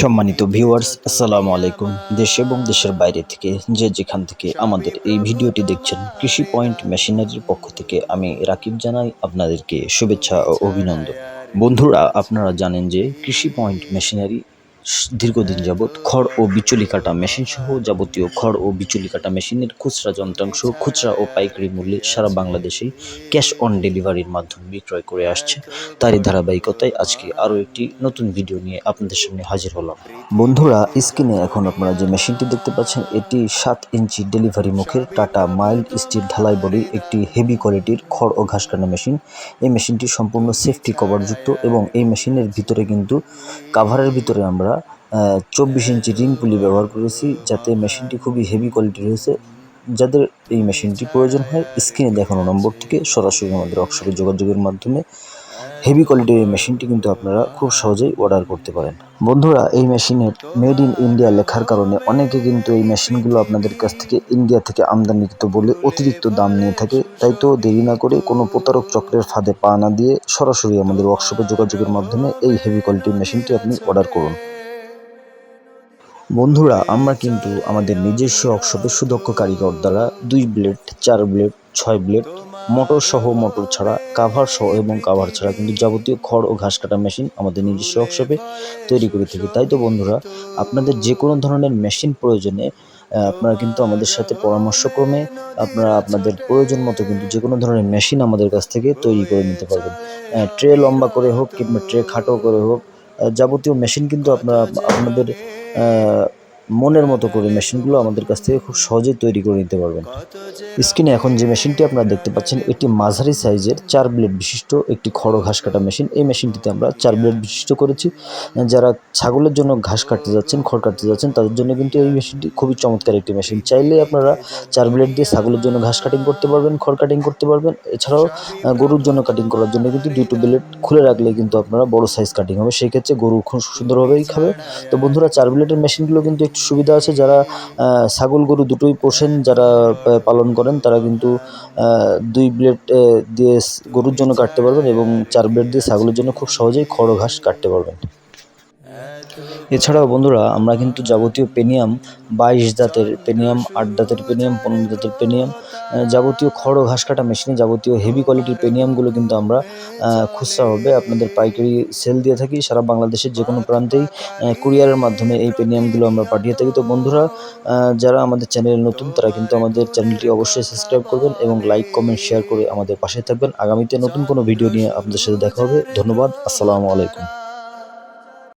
সম্মানিত ভিউয়ার্স আসসালামু আলাইকুম। দেশ এবং দেশের বাইরে থেকে যে যেখান থেকে আমাদের এই ভিডিওটি দেখছেন, কৃষি পয়েন্ট মেশিনারির পক্ষ থেকে আমি রাকিব জানাই আপনাদেরকে শুভেচ্ছা ও অভিনন্দন। বন্ধুরা, আপনারা জানেন যে কৃষি পয়েন্ট মেশিনারি দীর্ঘদিন যাবৎ খড় ও বিচুলি কাটা মেশিন সহ যাবতীয় খড় ও বিচুলি কাটা মেশিনের খুচরা যন্ত্রাংশ, খুচরা ও পাইকারি মূল্যে সারা বাংলাদেশেই ক্যাশ অন ডেলিভারির মাধ্যমে বিক্রয় করে আসছে। তারই ধারাবাহিকতায় আজকে আরও একটি নতুন ভিডিও নিয়ে আপনাদের সামনে হাজির হলাম। বন্ধুরা, স্ক্রিনে এখন আপনারা যে মেশিনটি দেখতে পাচ্ছেন, এটি সাত ইঞ্চি ডেলিভারি মুখের টাটা মাইল্ড স্টিল ঢালাই বডির একটি হেভি কোয়ালিটির খড় ও ঘাস কাটা মেশিন। এই মেশিনটি সম্পূর্ণ সেফটি কভারযুক্ত এবং এই মেশিনের ভিতরে কিন্তু কাভারের ভিতরে আমরা চব্বিশ ইঞ্চি রিং পুলি ব্যবহার করেছি, যাতে মেশিনটি খুবই হেভি কোয়ালিটির হয়েছে যাদের এই মেশিনটি প্রয়োজন হয় স্ক্রিনে দেখানো নম্বর থেকে সরাসরি আমাদের ওয়ার্কশপে যোগাযোগের মাধ্যমে হেভি কোয়ালিটির এই মেশিনটি কিন্তু আপনারা খুব সহজেই অর্ডার করতে পারেন। বন্ধুরা, এই মেশিনে মেড ইন ইন্ডিয়া লেখার কারণে অনেকে কিন্তু এই মেশিনগুলো আপনাদের কাছ থেকে ইন্ডিয়া থেকে আমদানিকৃত বলে অতিরিক্ত দাম নিয়ে থাকে। তাই তো দেরি না করে কোনো প্রতারক চক্রের ফাঁদে পা না দিয়ে সরাসরি আমাদের ওয়ার্কশপে যোগাযোগের মাধ্যমে এই হেভি কোয়ালিটির মেশিনটি আপনি অর্ডার করুন। বন্ধুরা, আমরা কিন্তু আমাদের নিজস্ব ওয়ার্কশপে সুদক্ষ কারিগর দ্বারা দুই ব্লেড চার ব্লেড ছয় ব্লেড মোটর সহ মোটর ছাড়া কাভার সহ এবং কাভার ছাড়া কিন্তু যাবতীয় খড় ও ঘাস কাটা মেশিন আমাদের নিজস্ব ওয়ার্কশপে তৈরি করে থাকি। তাই তো বন্ধুরা, আপনাদের যে কোনো ধরনের মেশিন প্রয়োজনে আপনারা কিন্তু আমাদের সাথে পরামর্শক্রমে আপনারা আপনাদের প্রয়োজন মতো কিন্তু যে কোনো ধরনের মেশিন আমাদের কাছ থেকে তৈরি করে নিতে পারবেন। ট্রে লম্বা করে হোক কিংবা ট্রে খাটো করে হোক যাবতীয় মেশিন কিন্তু আপনারা আপনাদের 呃 মনের মতো করে মেশিনগুলো আমাদের কাছ থেকে খুব সহজেই তৈরি করে নিতে পারবেন। স্ক্রিনে এখন যে মেশিনটি আপনারা দেখতে পাচ্ছেন, এটি মাঝারি সাইজের চার ব্লেড বিশিষ্ট একটি খড় ঘাস কাটা মেশিন। এই মেশিনটিতে আমরা চার ব্লেড বিশিষ্ট করেছি। যারা ছাগলের জন্য ঘাস কাটতে যাচ্ছেন, খড় কাটতে যাচ্ছেন, তাদের জন্য কিন্তু এই মেশিনটি খুবই চমৎকার একটি মেশিন। চাইলে আপনারা চার ব্লেড দিয়ে ছাগলের জন্য ঘাস কাটিং করতে পারবেন, খড় কাটিং করতে পারবেন। এছাড়াও গরুর জন্য কাটিং করার জন্য কিন্তু দুটো ব্লেড খুলে রাখলে কিন্তু আপনারা বড় সাইজ কাটিং হবে। সেই ক্ষেত্রে গরু খুব সুন্দরভাবেই খাবে। তো বন্ধুরা, চার ব্লেডের মেশিনগুলো কিন্তু সুবিধা আছে যারা ছাগল গরু দুটোই পোষেন, যারা পালন করেন, তারা কিন্তু দুই ব্লেড দিয়ে গরুর জন্য কাটতে পারবেন এবং চার ব্লেড দিয়ে ছাগলের জন্য খুব সহজেই খড় ঘাস কাটতে পারবেন। এছাড়াও বন্ধুরা, আমরা কিন্তু যাবতীয় পেনিয়াম, বাইশ দাঁতের পেনিয়াম, আট দাঁতের পেনিয়াম, পনেরো দাঁতের পেনিয়াম যাবতীয় খড় ও ঘাস কাটা মেশিনে যাবতীয় হেভি কোয়ালিটির পেনিয়ামগুলো কিন্তু আমরা খুচরাভাবে আপনাদের পাইকারি সেল দিয়ে থাকি, সারা বাংলাদেশের যে কোনো প্রান্তেই কুরিয়ারের মাধ্যমে এই পেনিয়ামগুলো আমরা পাঠিয়ে থাকি। তো বন্ধুরা যারা আমাদের চ্যানেলে নতুন, তারা কিন্তু আমাদের চ্যানেলটি অবশ্যই সাবস্ক্রাইব করবেন এবং লাইক কমেন্ট শেয়ার করে আমাদের পাশে থাকবেন। আগামীতে নতুন কোনো ভিডিও নিয়ে আপনাদের সাথে দেখা হবে। ধন্যবাদ। আসসালামু আলাইকুম।